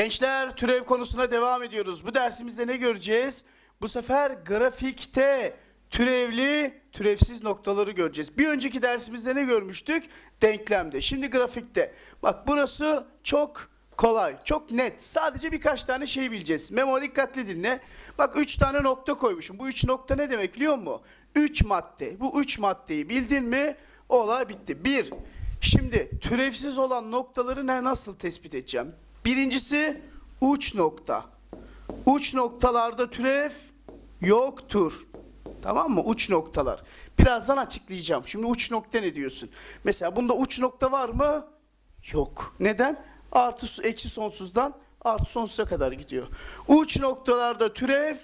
Gençler türev konusuna devam ediyoruz. Bu dersimizde ne göreceğiz? Bu sefer grafikte türevli, türevsiz noktaları göreceğiz. Bir önceki dersimizde ne görmüştük? Denklemde. Şimdi grafikte. Bak burası çok kolay, çok net. Sadece birkaç tane şey bileceğiz. Memo dikkatli dinle. Bak üç tane nokta koymuşum. Bu üç nokta ne demek biliyor musun? Üç madde. Bu üç maddeyi bildin mi? Olay bitti. Bir, şimdi türevsiz olan noktaları ne nasıl tespit edeceğim? Birincisi uç nokta. Uç noktalarda türev yoktur. Tamam mı? Uç noktalar. Birazdan açıklayacağım. Şimdi uç nokta ne diyorsun? Mesela bunda uç nokta var mı? Yok. Neden? Artı eksi sonsuzdan artı sonsuza kadar gidiyor. Uç noktalarda türev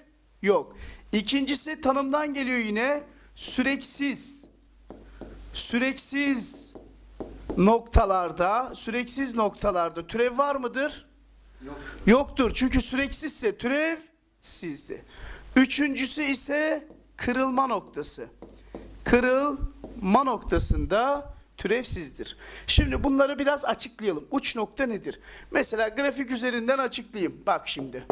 yok. İkincisi tanımdan geliyor yine süreksiz. Süreksiz noktalarda, süreksiz noktalarda türev var mıdır? Yoktur. Çünkü süreksizse türev sizdi. Üçüncüsü ise kırılma noktası. Kırılma noktasında türevsizdir. Şimdi bunları biraz açıklayalım. Uç nokta nedir? Mesela grafik üzerinden açıklayayım. Bak şimdi.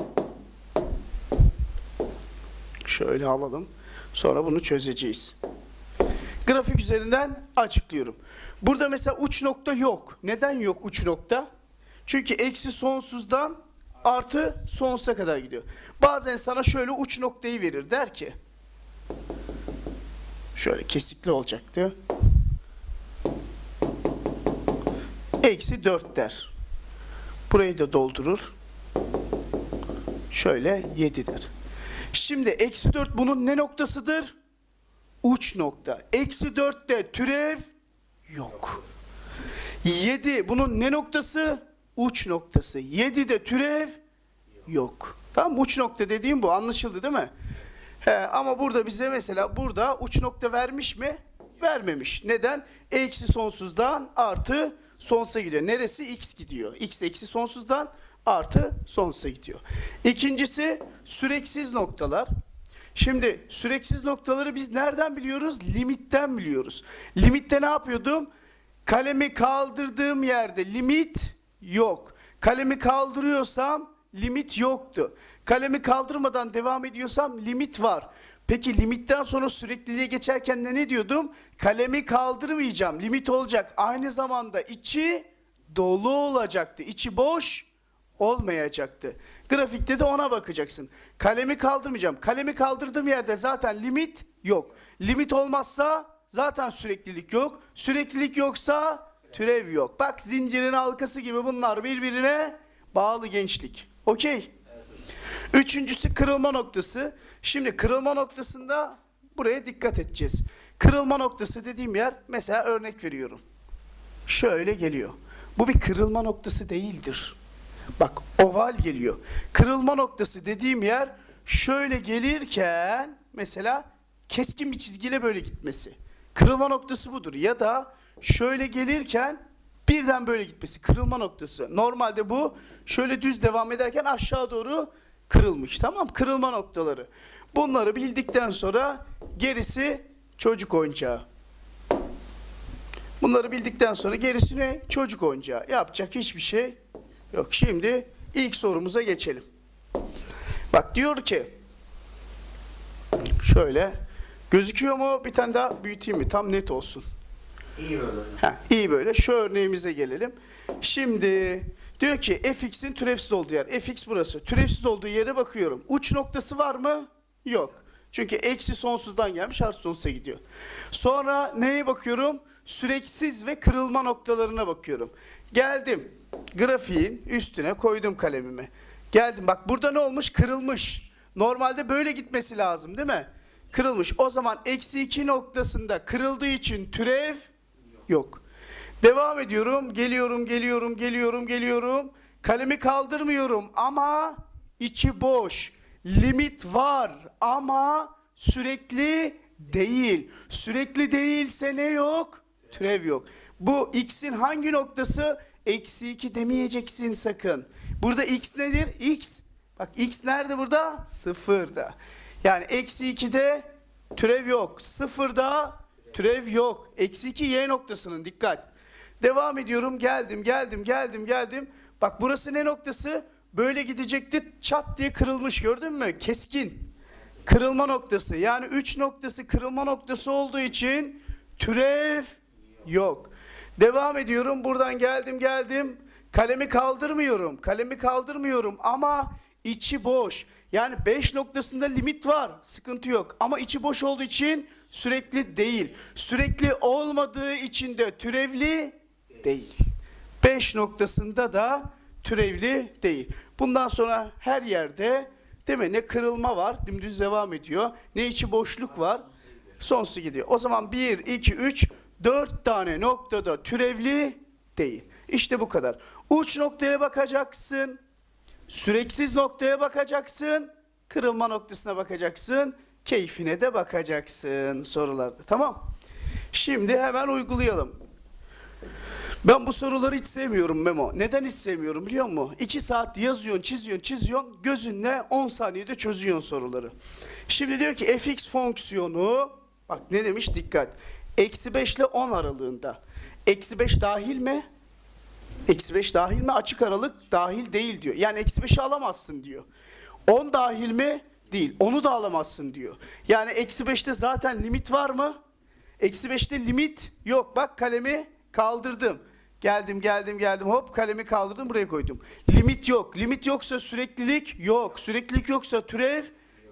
Şöyle alalım. Sonra bunu çözeceğiz. Grafik üzerinden açıklıyorum. Burada mesela uç nokta yok. Neden yok uç nokta? Çünkü eksi sonsuzdan artı sonsuza kadar gidiyor. Bazen sana şöyle uç noktayı verir. Der ki şöyle kesikli olacaktı. Eksi 4 der. Burayı da doldurur. Şöyle 7'dir. Şimdi eksi 4 bunun ne noktasıdır? Uç nokta. Eksi 4'te türev yok. 7 bunun ne noktası? Uç noktası. 7'de türev yok. Tamam uç nokta dediğim bu anlaşıldı değil mi? He, ama burada bize mesela burada uç nokta vermiş mi? Vermemiş. Neden? Eksi sonsuzdan artı sonsuza gidiyor. Neresi? X gidiyor. X eksi sonsuzdan artı sonsuza gidiyor. İkincisi süreksiz noktalar. Şimdi süreksiz noktaları biz nereden biliyoruz? Limitten biliyoruz. Limitte ne yapıyordum? Kalemi kaldırdığım yerde limit yok. Kalemi kaldırıyorsam limit yoktu. Kalemi kaldırmadan devam ediyorsam limit var. Peki limitten sonra sürekliliğe geçerken de ne diyordum? Kalemi kaldırmayacağım. Limit olacak. Aynı zamanda içi dolu olacaktı. İçi boş olmayacaktı. Grafikte de ona bakacaksın. Kalemi kaldırmayacağım. Kalemi kaldırdığım yerde zaten limit yok. Limit olmazsa zaten süreklilik yok. Süreklilik yoksa türev yok. Bak zincirin halkası gibi bunlar birbirine bağlı gençlik. Okey. Üçüncüsü kırılma noktası. Şimdi kırılma noktasında buraya dikkat edeceğiz. Kırılma noktası dediğim yer mesela örnek veriyorum. Şöyle geliyor. Bu bir kırılma noktası değildir. Bak oval geliyor. Kırılma noktası dediğim yer şöyle gelirken mesela keskin bir çizgiyle böyle gitmesi. Kırılma noktası budur. Ya da şöyle gelirken birden böyle gitmesi. Kırılma noktası. Normalde bu şöyle düz devam ederken aşağı doğru kırılmış. Tamam Kırılma noktaları. Bunları bildikten sonra gerisi çocuk oyuncağı. Bunları bildikten sonra gerisi ne? Çocuk oyuncağı. Yapacak hiçbir şey yok. Şimdi ilk sorumuza geçelim. Bak diyor ki şöyle gözüküyor mu? Bir tane daha büyüteyim mi? Tam net olsun. İyi böyle. Ha, iyi böyle. Şu örneğimize gelelim. Şimdi diyor ki fx'in türevsiz olduğu yer. fx burası. Türevsiz olduğu yere bakıyorum. Uç noktası var mı? Yok. Çünkü eksi sonsuzdan gelmiş artı sonsuza gidiyor. Sonra neye bakıyorum? Süreksiz ve kırılma noktalarına bakıyorum. Geldim. Grafiğin üstüne koydum kalemimi. Geldim. Bak burada ne olmuş? Kırılmış. Normalde böyle gitmesi lazım değil mi? Kırılmış. O zaman eksi 2 noktasında kırıldığı için türev yok. Devam ediyorum. Geliyorum, geliyorum, geliyorum, geliyorum. Kalemi kaldırmıyorum ama içi boş. Limit var ama sürekli değil. Sürekli değilse ne yok? Türev yok. Bu x'in hangi noktası? Eksi 2 demeyeceksin sakın. Burada x nedir? x. Bak x nerede burada? Sıfırda. Yani eksi 2'de türev yok. Sıfırda türev yok. Eksi 2 y noktasının dikkat. Devam ediyorum. Geldim, geldim, geldim, geldim. Bak burası ne noktası? böyle gidecekti çat diye kırılmış gördün mü? Keskin. Kırılma noktası. Yani 3 noktası kırılma noktası olduğu için türev yok. Devam ediyorum. Buradan geldim geldim. Kalemi kaldırmıyorum. Kalemi kaldırmıyorum ama içi boş. Yani 5 noktasında limit var. Sıkıntı yok. Ama içi boş olduğu için sürekli değil. Sürekli olmadığı için de türevli değil. 5 noktasında da türevli değil. Bundan sonra her yerde değil mi ne kırılma var dümdüz devam ediyor. Ne içi boşluk var sonsuza gidiyor. O zaman 1, 2, 3, 4 tane noktada türevli değil. İşte bu kadar. Uç noktaya bakacaksın. Süreksiz noktaya bakacaksın. Kırılma noktasına bakacaksın. Keyfine de bakacaksın sorularda. Tamam. Şimdi hemen uygulayalım. Ben bu soruları hiç sevmiyorum Memo. Neden hiç sevmiyorum biliyor musun? 2 saat yazıyorsun, çiziyorsun, çiziyorsun. Gözünle 10 saniyede çözüyorsun soruları. Şimdi diyor ki fx fonksiyonu, bak ne demiş dikkat. Eksi 5 ile 10 aralığında. Eksi 5 dahil mi? Eksi 5 dahil mi? Açık aralık dahil değil diyor. Yani eksi 5'i alamazsın diyor. 10 dahil mi? Değil. Onu da alamazsın diyor. Yani eksi 5'te zaten limit var mı? Eksi 5'te limit yok. Bak kalemi kaldırdım. Geldim geldim geldim hop kalemi kaldırdım buraya koydum. Limit yok. Limit yoksa süreklilik yok. Süreklilik yoksa türev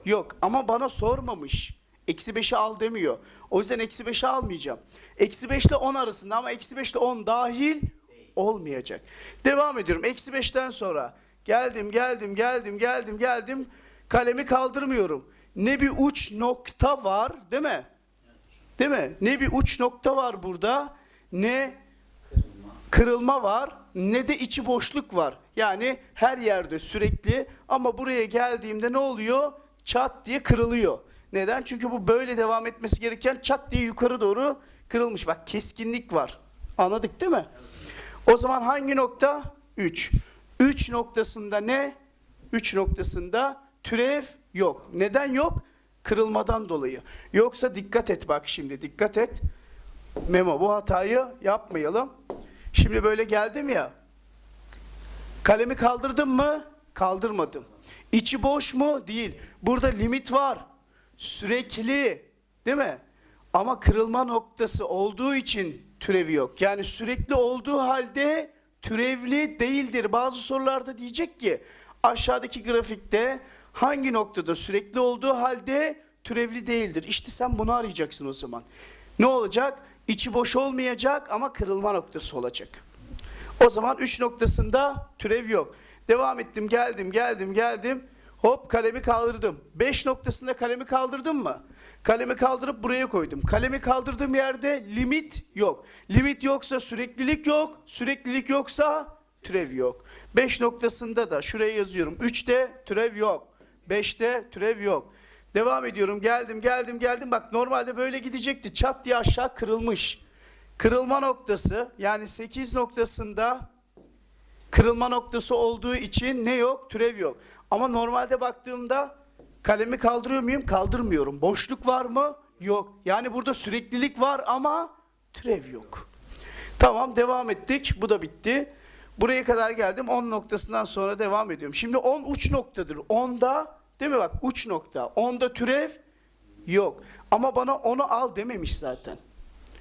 yok. Ama bana sormamış. Eksi 5'i al demiyor. O yüzden eksi 5'i almayacağım. Eksi 5 ile 10 arasında ama eksi 5 ile 10 dahil olmayacak. Devam ediyorum. Eksi 5'ten sonra geldim geldim geldim geldim geldim. Kalemi kaldırmıyorum. Ne bir uç nokta var değil mi? Değil mi? Ne bir uç nokta var burada ne kırılma var ne de içi boşluk var. Yani her yerde sürekli ama buraya geldiğimde ne oluyor? Çat diye kırılıyor. Neden? Çünkü bu böyle devam etmesi gereken çat diye yukarı doğru kırılmış. Bak keskinlik var. Anladık değil mi? O zaman hangi nokta? 3. 3 noktasında ne? 3 noktasında türev yok. Neden yok? Kırılmadan dolayı. Yoksa dikkat et bak şimdi dikkat et. Memo bu hatayı yapmayalım. Şimdi böyle geldim ya. Kalemi kaldırdım mı? Kaldırmadım. İçi boş mu? Değil. Burada limit var. Sürekli. Değil mi? Ama kırılma noktası olduğu için türevi yok. Yani sürekli olduğu halde türevli değildir. Bazı sorularda diyecek ki aşağıdaki grafikte hangi noktada sürekli olduğu halde türevli değildir. İşte sen bunu arayacaksın o zaman. Ne olacak? İçi boş olmayacak ama kırılma noktası olacak. O zaman 3 noktasında türev yok. Devam ettim, geldim, geldim, geldim. Hop kalemi kaldırdım. 5 noktasında kalemi kaldırdım mı? Kalemi kaldırıp buraya koydum. Kalemi kaldırdığım yerde limit yok. Limit yoksa süreklilik yok. Süreklilik yoksa türev yok. 5 noktasında da şuraya yazıyorum. 3'te türev yok. 5'te türev yok. Devam ediyorum. Geldim, geldim, geldim. Bak normalde böyle gidecekti. Çat diye aşağı kırılmış. Kırılma noktası yani 8 noktasında kırılma noktası olduğu için ne yok? Türev yok. Ama normalde baktığımda kalemi kaldırıyor muyum? Kaldırmıyorum. Boşluk var mı? Yok. Yani burada süreklilik var ama türev yok. Tamam devam ettik. Bu da bitti. Buraya kadar geldim. 10 noktasından sonra devam ediyorum. Şimdi 10 uç noktadır. 10'da değil mi bak uç nokta. 10'da türev yok. Ama bana onu al dememiş zaten.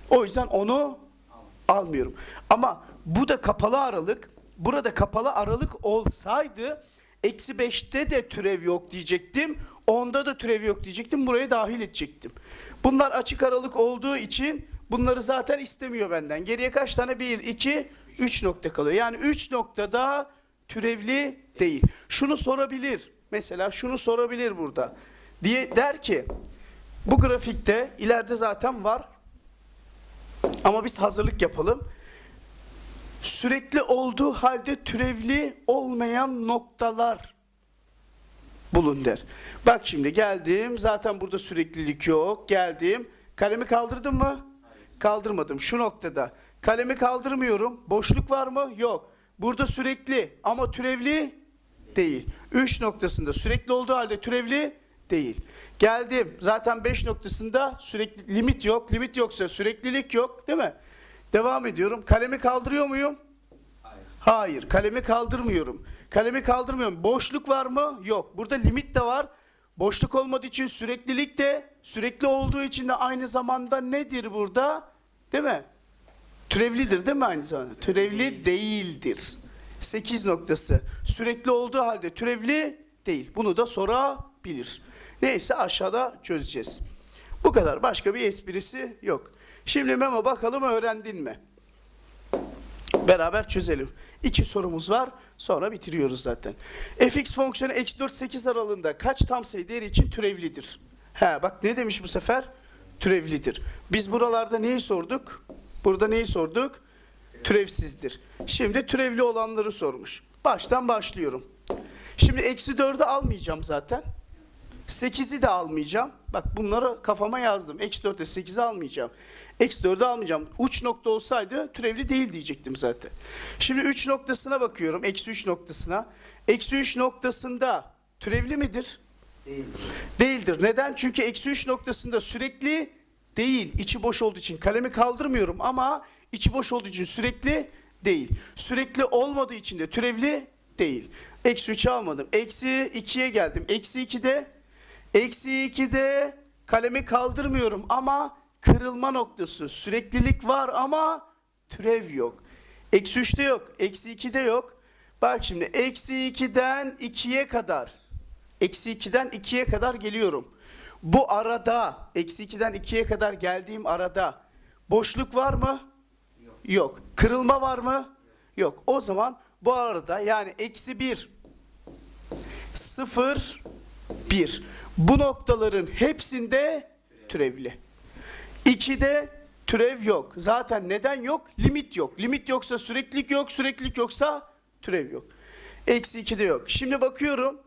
O yüzden onu almıyorum. Ama bu da kapalı aralık. Burada kapalı aralık olsaydı eksi 5'te de türev yok diyecektim. 10'da da türev yok diyecektim. Buraya dahil edecektim. Bunlar açık aralık olduğu için bunları zaten istemiyor benden. Geriye kaç tane? 1, 2, 3 nokta kalıyor. Yani 3 noktada türevli değil. Şunu sorabilir. Mesela şunu sorabilir burada. Diye der ki bu grafikte ileride zaten var. Ama biz hazırlık yapalım. Sürekli olduğu halde türevli olmayan noktalar bulun der. Bak şimdi geldim. Zaten burada süreklilik yok. Geldim. Kalemi kaldırdım mı? Kaldırmadım. Şu noktada. Kalemi kaldırmıyorum. Boşluk var mı? Yok. Burada sürekli ama türevli değil. 3 noktasında sürekli olduğu halde türevli değil. Geldim. Zaten 5 noktasında sürekli limit yok. Limit yoksa süreklilik yok, değil mi? Devam ediyorum. Kalemi kaldırıyor muyum? Hayır. Hayır. Kalemi kaldırmıyorum. Kalemi kaldırmıyorum. Boşluk var mı? Yok. Burada limit de var. Boşluk olmadığı için süreklilik de sürekli olduğu için de aynı zamanda nedir burada? Değil mi? Türevlidir değil mi aynı zamanda? Türevli değildir. 8 noktası. Sürekli olduğu halde türevli değil. Bunu da sorabilir. Neyse aşağıda çözeceğiz. Bu kadar. Başka bir esprisi yok. Şimdi Memo bakalım öğrendin mi? Beraber çözelim. İki sorumuz var. Sonra bitiriyoruz zaten. fx fonksiyonu eksi 4 8 aralığında kaç tam sayı değeri için türevlidir? He bak ne demiş bu sefer? Türevlidir. Biz buralarda neyi sorduk? Burada neyi sorduk? Türevsizdir. Şimdi türevli olanları sormuş. Baştan başlıyorum. Şimdi eksi 4'ü almayacağım zaten. 8'i de almayacağım. Bak bunları kafama yazdım. Eksi 4'e 8'i almayacağım. Eksi 4'ü almayacağım. Uç nokta olsaydı türevli değil diyecektim zaten. Şimdi 3 noktasına bakıyorum. Eksi 3 noktasına. Eksi 3 noktasında türevli midir? Değildir. Değildir. Neden? Çünkü eksi 3 noktasında sürekli değil. İçi boş olduğu için kalemi kaldırmıyorum ama içi boş olduğu için sürekli değil. Sürekli olmadığı için de türevli değil. Eksi 3'ü almadım. Eksi 2'ye geldim. Eksi 2'de Eksi 2'de kalemi kaldırmıyorum ama kırılma noktası. Süreklilik var ama türev yok. Eksi 3'te yok. Eksi 2'de yok. Bak şimdi eksi 2'den 2'ye kadar. Eksi 2'den 2'ye kadar geliyorum. Bu arada eksi 2'den 2'ye kadar geldiğim arada boşluk var mı? Yok. Yok. Kırılma var mı? Yok. O zaman bu arada yani eksi 1 0 1 bu noktaların hepsinde türevli. 2'de türev yok. Zaten neden yok? Limit yok. Limit yoksa süreklilik yok. Süreklilik yoksa türev yok. Eksi 2'de yok. Şimdi bakıyorum.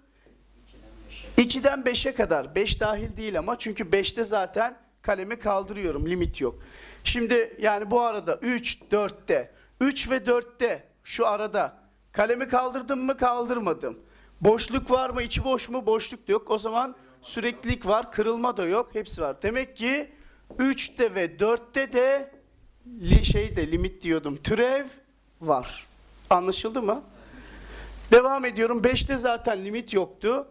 2'den 5'e kadar. 5 dahil değil ama çünkü 5'te zaten kalemi kaldırıyorum. Limit yok. Şimdi yani bu arada 3, 4'te. 3 ve 4'te şu arada kalemi kaldırdım mı kaldırmadım. Boşluk var mı? içi boş mu? Boşluk da yok. O zaman süreklilik var. Kırılma da yok. Hepsi var. Demek ki 3'te ve 4'te de şeyde limit diyordum. Türev var. Anlaşıldı mı? Devam ediyorum. 5'te zaten limit yoktu.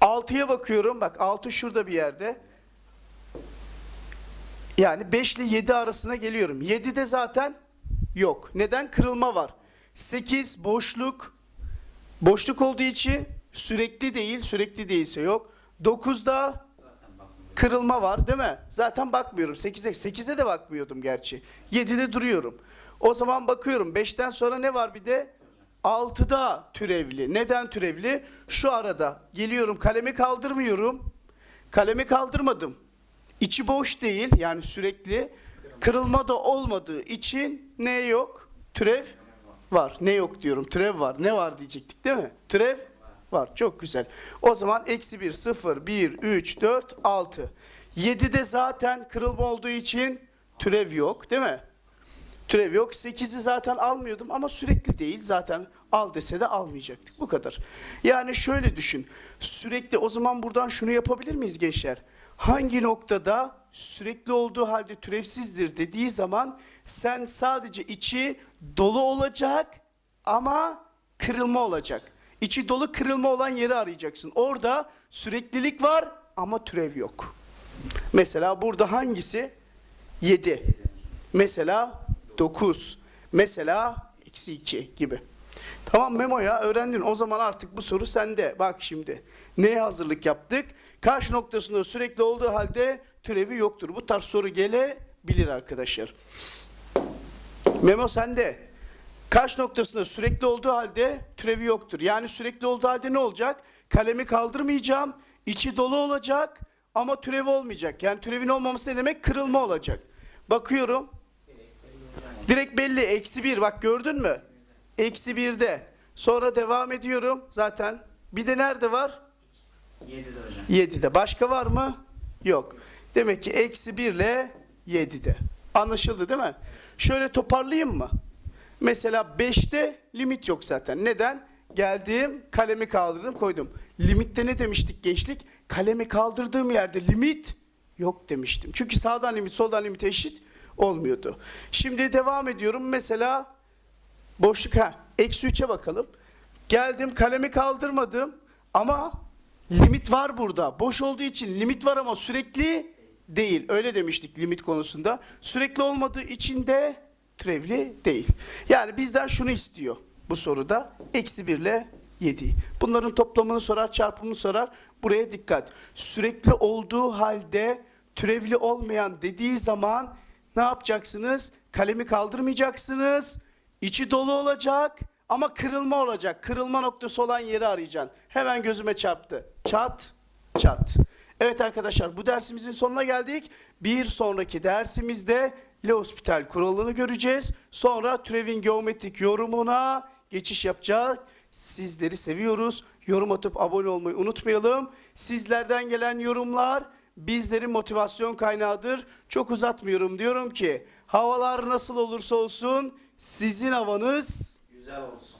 6'ya bakıyorum. Bak 6 şurada bir yerde. Yani 5 ile 7 arasına geliyorum. 7'de zaten yok. Neden? Kırılma var. 8 boşluk. Boşluk olduğu için sürekli değil. Sürekli değilse yok. 9'da Zaten bakmıyorum. kırılma var değil mi? Zaten bakmıyorum. 8'e 8'e de bakmıyordum gerçi. 7'de duruyorum. O zaman bakıyorum. 5'ten sonra ne var bir de? 6'da türevli. Neden türevli? Şu arada geliyorum kalemi kaldırmıyorum. Kalemi kaldırmadım. İçi boş değil yani sürekli. Kırılma da olmadığı için ne yok? Türev var. Ne yok diyorum. Türev var. Ne var diyecektik değil mi? Türev var. Çok güzel. O zaman eksi 1, 0, 1, 3, 4, 6. 7'de zaten kırılma olduğu için türev yok değil mi? Türev yok. 8'i zaten almıyordum ama sürekli değil. Zaten al dese de almayacaktık. Bu kadar. Yani şöyle düşün. Sürekli o zaman buradan şunu yapabilir miyiz gençler? Hangi noktada sürekli olduğu halde türevsizdir dediği zaman sen sadece içi dolu olacak ama kırılma olacak. İçi dolu kırılma olan yeri arayacaksın. Orada süreklilik var ama türev yok. Mesela burada hangisi? 7. Mesela 9. Mesela eksi 2 gibi. Tamam Memo ya öğrendin. O zaman artık bu soru sende. Bak şimdi. Neye hazırlık yaptık? Karşı noktasında sürekli olduğu halde türevi yoktur. Bu tarz soru gelebilir arkadaşlar. Memo sende. Kaç noktasında sürekli olduğu halde türevi yoktur. Yani sürekli olduğu halde ne olacak? Kalemi kaldırmayacağım. içi dolu olacak ama türevi olmayacak. Yani türevin olmaması ne demek? Kırılma olacak. Bakıyorum. Direkt belli. Eksi bir. Bak gördün mü? Eksi birde. Sonra devam ediyorum. Zaten. Bir de nerede var? 7'de hocam. 7'de. Başka var mı? Yok. Demek ki eksi 1 ile 7'de. Anlaşıldı değil mi? Şöyle toparlayayım mı? Mesela 5'te limit yok zaten. Neden? Geldim, kalemi kaldırdım, koydum. Limitte ne demiştik gençlik? Kalemi kaldırdığım yerde limit yok demiştim. Çünkü sağdan limit, soldan limit eşit olmuyordu. Şimdi devam ediyorum. Mesela Boşluk ha. Eksi 3'e bakalım. Geldim kalemi kaldırmadım ama limit var burada. Boş olduğu için limit var ama sürekli değil. Öyle demiştik limit konusunda. Sürekli olmadığı için de türevli değil. Yani bizden şunu istiyor bu soruda. Eksi 1 ile 7. Bunların toplamını sorar, çarpımını sorar. Buraya dikkat. Sürekli olduğu halde türevli olmayan dediği zaman ne yapacaksınız? Kalemi kaldırmayacaksınız. İçi dolu olacak ama kırılma olacak. Kırılma noktası olan yeri arayacaksın. Hemen gözüme çarptı. Çat, çat. Evet arkadaşlar bu dersimizin sonuna geldik. Bir sonraki dersimizde L'Hospital kuralını göreceğiz. Sonra türevin geometrik yorumuna geçiş yapacağız. Sizleri seviyoruz. Yorum atıp abone olmayı unutmayalım. Sizlerden gelen yorumlar bizlerin motivasyon kaynağıdır. Çok uzatmıyorum diyorum ki havalar nasıl olursa olsun sizin havanız Güzel olsun.